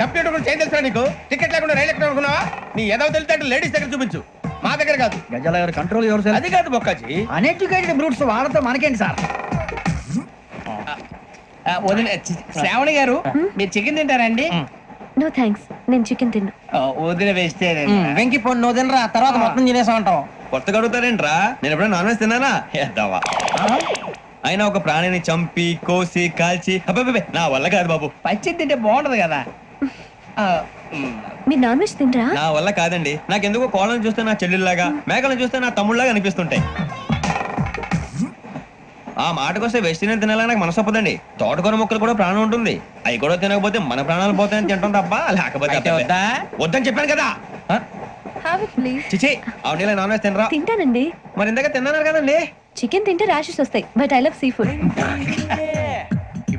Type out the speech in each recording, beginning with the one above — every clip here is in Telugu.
కంప్యూటర్ గురించి ఏం తెలుసా నీకు? టికెట్ లేకుండా రైలు ఎక్కడ అనుకున్నావా? నీ ఏదో తెలితే లేడీస్ దగ్గర చూపించు. మా దగ్గర కాదు. గజాల గారు కంట్రోల్ ఎవరు సార్? అది కాదు బొక్కాజీ. అన్ఎడ్యుకేటెడ్ బ్రూట్స్ వాళ్ళతో మనకేంటి సార్? వదిన శ్రావణి గారు మీరు చికెన్ తింటారండి? నో థ్యాంక్స్ నేను చికెన్ తిన్నా. వదిన వేస్తే వెంకి పొన్ను నువ్వు తినరా? తర్వాత మొత్తం తినేసా ఉంటాం కొత్తగా అడుగుతారేంట్రా? నేను ఎప్పుడైనా నాన్ వెజ్ తిన్నానా? ఎద్దావా అయినా ఒక ప్రాణిని చంపి కోసి కాల్చి అబ్బబ్బబ్బే, నా వల్ల కాదు బాబు. పచ్చి తింటే బాగుంటది కదా. మీరు నాన్ వెజ్ తినరా నా వల్ల కాదండి. నాకెందుకో కోళ్ళని చూస్తే నా చెల్లెళ్ళలాగా మేకలను చూస్తే నా తమ్ముళ్ళలాగా అనిపిస్తుంటాయి. ఆ మాటకొస్తే వెస్టిరియన్ తినాలని నాకు మనసు ఒప్పదండి. తోటకూర మొక్కలు కూడా ప్రాణం ఉంటుంది. అవి కూడా తినకపోతే మన ప్రాణాలు పోతాయని తింటాం తప్ప లేకపోతే. వద్దా? వద్దని చెప్పాను కదా. చిచి అవునీ నాన్ వెజ్ తినరా? తింటానండి. మరి ఇందాక తిన్నాను కదండి. చికెన్ తింటే ర్యాషెస్ వస్తాయి but I love sea food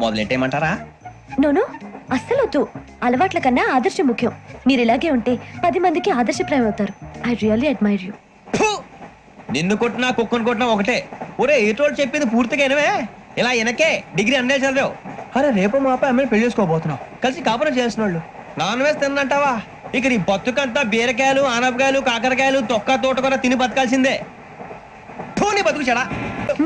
మొదలెట్టేయమంటారా? No no అస్సలు వద్దు అలవాట్ల కన్నా ఆదర్శం ముఖ్యం. మీరు ఇలాగే ఉంటే పది మందికి ఆదర్శప్రాయం అవుతారు ఐ రియల్లీ అడ్మైర్ యూ! నిన్ను కొట్టినా కుక్కను కొట్టినా ఒకటే. ఒరే ఏటోళ్ళు చెప్పింది పూర్తిగా వినవే? ఇలా వెనకే డిగ్రీ అన్నే చదివావు. అరే రేపు మా అబ్బాయి అమ్మాయిని పెళ్ళి చేసుకోబోతున్నావు కలిసి కాపురం చేసిన వాళ్ళు నాన్ వేసి తిన్నంటావా? ఇక నీ బతుకంతా బీరకాయలు ఆనపకాయలు కాకరకాయలు తొక్క తోట కూడా తిని బతకాల్సిందే. ఫు, నీ బతుకు చెడా.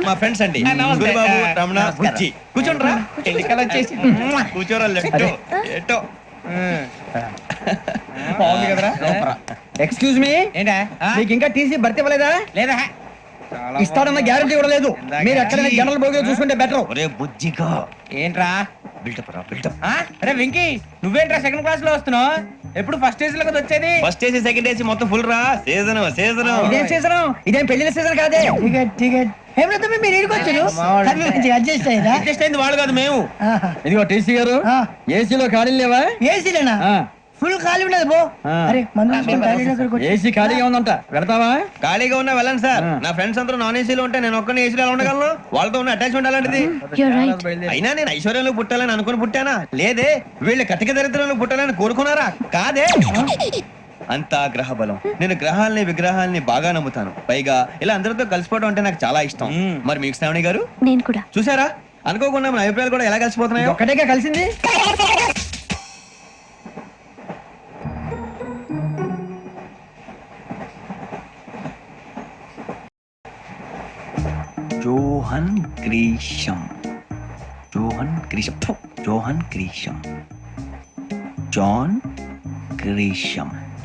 మా ఫ్రెండ్స్ అండి. గురుబాబు రమణ. బుజ్జి. కూర్చోండి రా ఎన్నికలు వచ్చేసి కూర్చోరా లెట్టో ఎట్టో బాగుంది కదరా? ఎక్స్క్యూజ్ మీ ఏంటా? మీకు ఇంకా టీసీ భర్తీ ఇవ్వలేదా? లేదా? ఇస్తాడన్న గ్యారంటీ కూడా లేదు. మీరు ఎక్కడైనా జనరల్ బోగిలో చూసుకుంటే బెటర్ ఒరే బుజ్జిగా. ఏంట్రా? బిల్డప్ రా బిల్డప్? అరే వెంకీ నువ్వేంట్రా సెకండ్ క్లాస్లో వస్తున్నావు? ఎప్పుడు ఫస్ట్ ఏజ్లో కదా వచ్చేది? ఫస్ట్ ఏసీ సెకండ్ ఏసీ మొత్తం ఫుల్ రా. సీజన్ సీజన్ ఇదేం సీజన్ ఇదేం పెళ్ళిన సీజన్ కాదే. టికెట్ టికెట్ ఏమిటో మీరు ఇడికి వచ్చారు? మావాడు. తమ్మి మంచిగా అడ్జస్ట్ అయ్యారా? అడ్జస్ట్ అయింది వాళ్ళు కాదు మేము. ఇదిగో టీసీ గారు ఆ. ఏసీలో ఖాళీలు లేవా? ఏసీలేనా. ఫుల్ ఖాళీ ఉండదు. అరే ఏసీ ఖాళీగా ఉందంట పెడతావా ఖాళీగా ఉన్నా వెళ్ళండి సార్. నా ఫ్రెండ్స్ అందరూ నాన్ ఏసీలో ఉంటే నేను ఒక్కనే ఏసీలో ఎలా ఉండగలను? వాళ్ళతో ఉన్న అటాచ్మెంట్ అలాంటిది అయినా నేను ఐశ్వర్యంలో పుట్టాలని అనుకుని పుట్టానా? లేదే వీళ్ళు కటిక దరిద్రంలో పుట్టాలని కోరుకున్నారా? కాదే. అంతా గ్రహ బలం నేను గ్రహాలని విగ్రహాలని బాగా నమ్ముతాను. పైగా ఇలా అందరితో కలిసిపోవడం అంటే నాకు చాలా ఇష్టం. మరి మీకు శ్రావణి గారు? నేను కూడా. చూసారా? అనుకోకుండా మన అభిప్రాయాలు కూడా ఎలా కలిసిపోతున్నాయో? ఒక్కటేగా కలిసింది? జోహన్ గ్రీషం జోహన్ గ్రీషం ఫు, John Grisham John Grisham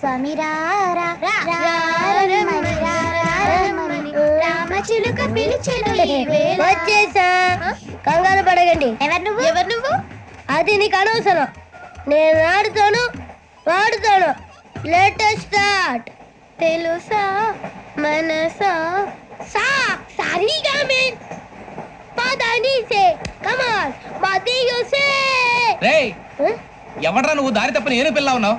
స్వామి రామచిలుక పిలిచెను. వచ్చేసా కంగారు పడగండి ఎవరు నువ్వు ఎవరు నువ్వు అది నీకు అనవసరం నేను ఆడుతాను వాడుతాను లేటెస్ట్ స్టార్ట్ తెలుసా మనసా సా సరిగా మే పదని సే కమాన్ మదియు సే రేయ్ ఎవడ్రా నువ్వు దారి తప్ప నేను పిల్ల ఉన్నావు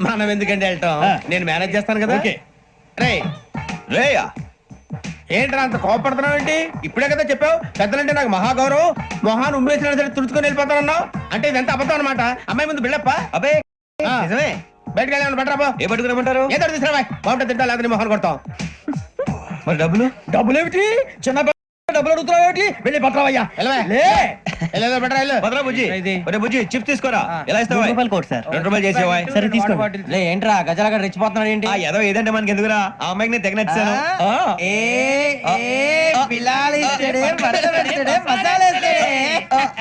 మనం ఎందుకంటే వెళ్తాం ఆ. నేను మేనేజ్ చేస్తాను కదా. ఓకే. రే రేయా. ఏంట్రా అంత కోపడుతున్నావు ఏంటి? ఇప్పుడే కదా చెప్పావు. పెద్దలంటే నాకు మహాగౌరవం. మొహాన్ని ఉమ్మేసిన సరే తుడుచుకొని వెళ్ళిపోతానన్నావు. అంటే ఇదంతా అబద్ధం అనమాట అమ్మాయి ముందు బిళ్ళప్ప అబ్బే నిజమే. బయటకు వెళ్ళాను బట్టరాబో ఏ పట్టుకురమ్మంటారు ఏదో తీసుకురా బాగుంటుంది తింటా లేదా మొహాన్ని కొడతాం మరి డబ్బులు? డబ్బులు ఏమిటి? చిన్న డబ్బులు అడుగుతున్నావు ఏమిటి వెళ్ళి పట్టరావయ్యా వెళ్ళవే. లే. వెళ్ళేదో బట్టరా వెళ్ళు భద్రా బుజ్జి. ఒరే బుజ్జి చిప్స్ తీసుకోరా? ఎలా ఇస్తావా రూపాయలు కోట్ సార్. రెండు రూపాయలు చేసేవా సరే తీసుకోండి. లే ఏంట్రా గజాల గారు రెచ్చిపోతున్నాడు ఏంటి? ఆ ఏదో ఏదంటే మనకి ఎందుకురా? ఆ అమ్మాయికి నేను తెగ నచ్చాను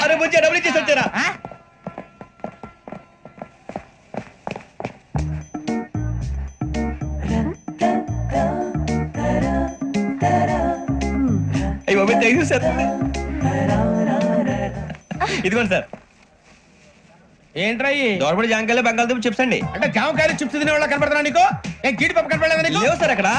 అరే బుజ్జి డబ్బులు ఇచ్చేసి వచ్చారా? సార్ ఇదిగోండి సార్. ఏంట్రా? దోరబడి జాంకాయలు బంగాళదుంప చిప్స్ అండి. అంటే జామకాయలు చిప్స్ తినే వాళ్ళ కనపడుతున్నా నీకు? ఏం గీడి పప్పు కనపడలేదా లేవు సార్ అక్కడ.